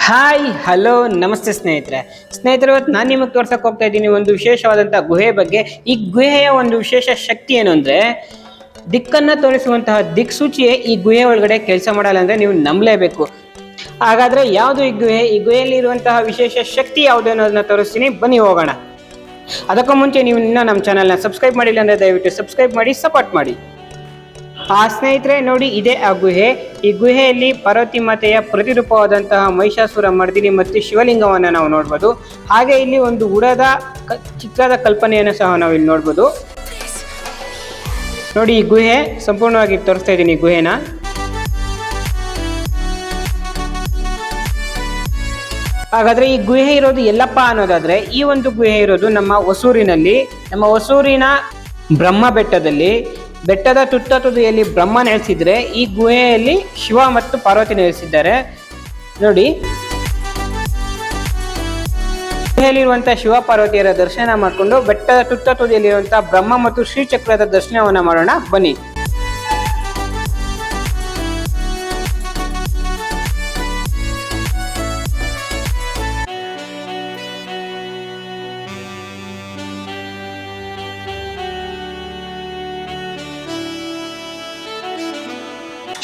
Hi hello ನಮಸ್ತೆ ಸ್ನೇಹಿತರೆ. ಸ್ನೇಹಿತರೆ, ಇವತ್ತು ನಾನು ನಿಮಗೆ ತೋರ್ಸಕ್ಕೆ ಹೋಗ್ತಾ ಇದ್ದೀನಿ ಒಂದು ವಿಶೇಷವಾದಂಥ ಗುಹೆ ಬಗ್ಗೆ. ಈ ಗುಹೆಯ ಒಂದು ವಿಶೇಷ ಶಕ್ತಿ ಏನು ಅಂದರೆ, ದಿಕ್ಕನ್ನು ತೋರಿಸುವಂತಹ ದಿಕ್ಸೂಚಿಯೇ ಈ ಗುಹೆ ಒಳಗಡೆ ಕೆಲಸ ಮಾಡಲ್ಲ ಅಂದರೆ ನೀವು ನಂಬಲೇಬೇಕು. ಹಾಗಾದರೆ ಯಾವುದು ಈ ಗುಹೆ? ಈ ಗುಹೆಯಲ್ಲಿ ಇರುವಂತಹ ವಿಶೇಷ ಶಕ್ತಿ ಯಾವುದು ಅನ್ನೋದನ್ನ ತೋರಿಸ್ತೀನಿ. ಬನ್ನಿ ಹೋಗೋಣ. ಅದಕ್ಕೂ ಮುಂಚೆ ನೀವು ಇನ್ನೂ ನಮ್ಮ ಚಾನಲ್ನ ಸಬ್ಸ್ಕ್ರೈಬ್ ಮಾಡಿಲ್ಲ ಅಂದರೆ ದಯವಿಟ್ಟು ಸಬ್ಸ್ಕ್ರೈಬ್ ಮಾಡಿ, ಸಪೋರ್ಟ್ ಮಾಡಿ. ಆ ಸ್ನೇಹಿತರೆ, ನೋಡಿ, ಇದೇ ಆ ಗುಹೆ. ಈ ಗುಹೆಯಲ್ಲಿ ಪಾರ್ವತಿ ಮಾತೆಯ ಪ್ರತಿರೂಪವಾದಂತಹ ಮಹಿಷಾಸುರ, ಮರ್ದಿನಿ ಮತ್ತು ಶಿವಲಿಂಗವನ್ನು ನಾವು ನೋಡ್ಬೋದು. ಹಾಗೆ ಇಲ್ಲಿ ಒಂದು ಉಡದ ಚಿತ್ರದ ಕಲ್ಪನೆಯನ್ನು ಸಹ ನಾವು ಇಲ್ಲಿ ನೋಡ್ಬೋದು. ನೋಡಿ ಈ ಗುಹೆ ಸಂಪೂರ್ಣವಾಗಿ ತೋರಿಸ್ತಾ ಇದ್ದೀನಿ ಗುಹೆನ. ಹಾಗಾದ್ರೆ ಈ ಗುಹೆ ಇರೋದು ಎಲ್ಲಪ್ಪ ಅನ್ನೋದಾದ್ರೆ ಈ ಒಂದು ಗುಹೆ ಇರೋದು ನಮ್ಮ ಹೊಸೂರಿನಲ್ಲಿ. ನಮ್ಮ ಹೊಸೂರಿನ ಬ್ರಹ್ಮ ಬೆಟ್ಟದಲ್ಲಿ ಬೆಟ್ಟದ ತುತ್ತ ತುದಿಯಲ್ಲಿ ಬ್ರಹ್ಮ ನೆಲೆಸಿದ್ರೆ, ಈ ಗುಹೆಯಲ್ಲಿ ಶಿವ ಮತ್ತು ಪಾರ್ವತಿ ನೆಲೆಸಿದ್ದಾರೆ. ನೋಡಿ. ಗುಹೆಯಲ್ಲಿರುವಂತಹ ಶಿವ ಪಾರ್ವತಿಯರ ದರ್ಶನ ಮಾಡಿಕೊಂಡು, ಬೆಟ್ಟದ ತುತ್ತ ತುದಿಯಲ್ಲಿರುವಂತಹ ಬ್ರಹ್ಮ ಮತ್ತು ಶ್ರೀಚಕ್ರದ ದರ್ಶನವನ್ನ ಮಾಡೋಣ. ಬನ್ನಿ.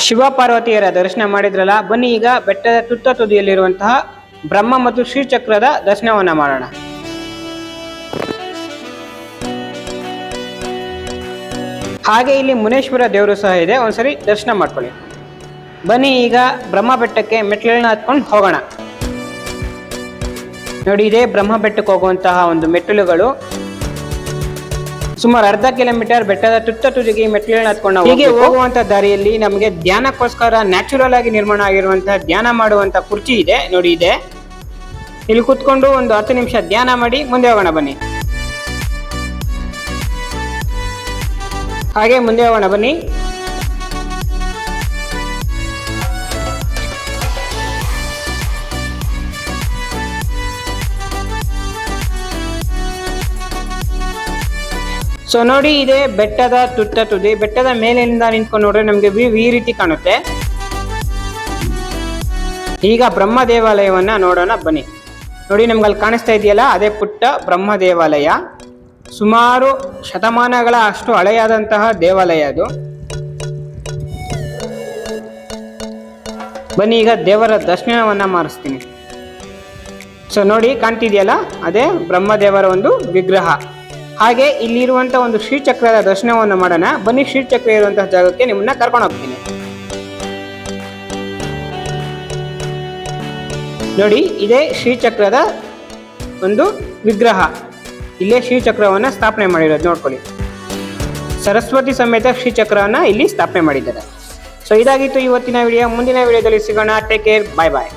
ಶಿವ ಪಾರ್ವತಿಯರ ದರ್ಶನ ಮಾಡಿದ್ರಲ್ಲ, ಬನ್ನಿ ಈಗ ಬೆಟ್ಟದ ತುತ್ತ ತುದಿಯಲ್ಲಿರುವಂತಹ ಬ್ರಹ್ಮ ಮತ್ತು ಶ್ರೀಚಕ್ರದ ದರ್ಶನವನ್ನ ಮಾಡೋಣ. ಹಾಗೆ ಇಲ್ಲಿ ಮುನೇಶ್ವರ ದೇವರು ಸಹ ಇದೆ, ಒಂದ್ಸರಿ ದರ್ಶನ ಮಾಡ್ಕೊಳ್ಳಿ. ಬನ್ನಿ ಈಗ ಬ್ರಹ್ಮ ಬೆಟ್ಟಕ್ಕೆ ಮೆಟ್ಟಿಲನ್ನ ಹತ್ಕೊಂಡು ಹೋಗೋಣ. ನೋಡಿ, ಇದೇ ಬ್ರಹ್ಮ ಬೆಟ್ಟಕ್ಕೆ ಹೋಗುವಂತಹ ಒಂದು ಮೆಟ್ಟಿಲುಗಳು. ಸುಮಾರು ಅರ್ಧ ಕಿಲೋಮೀಟರ್ ಬೆಟ್ಟದ ತುತ್ತ ತುದಿಗೆ ಮೆಟ್ಟಿಲುಗಳನ್ನ ಹತ್ಕೊಂಡು ಹೀಗೆ ಹೋಗುವಂತ ದಾರಿಯಲ್ಲಿ ನಮಗೆ ಧ್ಯಾನಕ್ಕೋಸ್ಕರ ನ್ಯಾಚುರಲ್ ಆಗಿ ನಿರ್ಮಾಣ ಆಗಿರುವಂತಹ ಧ್ಯಾನ ಮಾಡುವಂತ ಕುರ್ಚಿ ಇದೆ ನೋಡಿ ಇದೆ. ಇಲ್ಲಿ ಕುತ್ಕೊಂಡು ಒಂದು ಹತ್ತು ನಿಮಿಷ ಧ್ಯಾನ ಮಾಡಿ ಮುಂದೆ ಹೋಗೋಣ ಬನ್ನಿ. ಹಾಗೆ ಮುಂದೆ ಹೋಗೋಣ ಬನ್ನಿ. ಸೊ ನೋಡಿ ಇದೆ ಬೆಟ್ಟದ ತುತ್ತ ತುದಿ. ಬೆಟ್ಟದ ಮೇಲಿಂದ ನಿಂತ್ಕೊಂಡು ನೋಡ್ರೆ ನಮಗೆ ವ್ಯೂ ಈ ರೀತಿ ಕಾಣುತ್ತೆ. ಈಗ ಬ್ರಹ್ಮ ದೇವಾಲಯವನ್ನ ನೋಡೋಣ, ಬನ್ನಿ. ನೋಡಿ ನಮ್ಗೆ ಅಲ್ಲಿ ಕಾಣಿಸ್ತಾ ಇದೆಯಲ್ಲ, ಅದೇ ಪುಟ್ಟ ಬ್ರಹ್ಮ ದೇವಾಲಯ. ಸುಮಾರು ಶತಮಾನಗಳ ಅಷ್ಟು ಹಳೆಯಾದಂತಹ ದೇವಾಲಯ ಅದು. ಬನ್ನಿ, ಈಗ ದೇವರ ದರ್ಶನವನ್ನ ಮಾಡಿಸ್ತೀನಿ. ಸೊ ನೋಡಿ, ಕಾಣ್ತಿದೆಯಲ್ಲ, ಅದೇ ಬ್ರಹ್ಮದೇವರ ಒಂದು ವಿಗ್ರಹ. ಹಾಗೆ ಇಲ್ಲಿರುವಂತ ಒಂದು ಶ್ರೀಚಕ್ರದ ದರ್ಶನವನ್ನು ಮಾಡೋಣ. ಬನ್ನಿ ಶ್ರೀಚಕ್ರ ಇರುವಂತಹ ಜಾಗಕ್ಕೆ ನಿಮ್ಮನ್ನ ಕರ್ಕೊಂಡು ಹೋಗ್ತೀನಿ. ನೋಡಿ, ಇದೇ ಶ್ರೀಚಕ್ರದ ಒಂದು ವಿಗ್ರಹ. ಇಲ್ಲೇ ಶ್ರೀಚಕ್ರವನ್ನ ಸ್ಥಾಪನೆ ಮಾಡಿರೋದು, ನೋಡ್ಕೊಳ್ಳಿ. ಸರಸ್ವತಿ ಸಮೇತ ಶ್ರೀಚಕ್ರವನ್ನ ಇಲ್ಲಿ ಸ್ಥಾಪನೆ ಮಾಡಿದ್ದಾರೆ. ಸೊ ಇದಾಗಿತ್ತು ಇವತ್ತಿನ ವಿಡಿಯೋ. ಮುಂದಿನ ವಿಡಿಯೋದಲ್ಲಿ ಸಿಗೋಣ. ಟೇಕ್ ಕೇರ್ ಬಾಯ್ ಬಾಯ್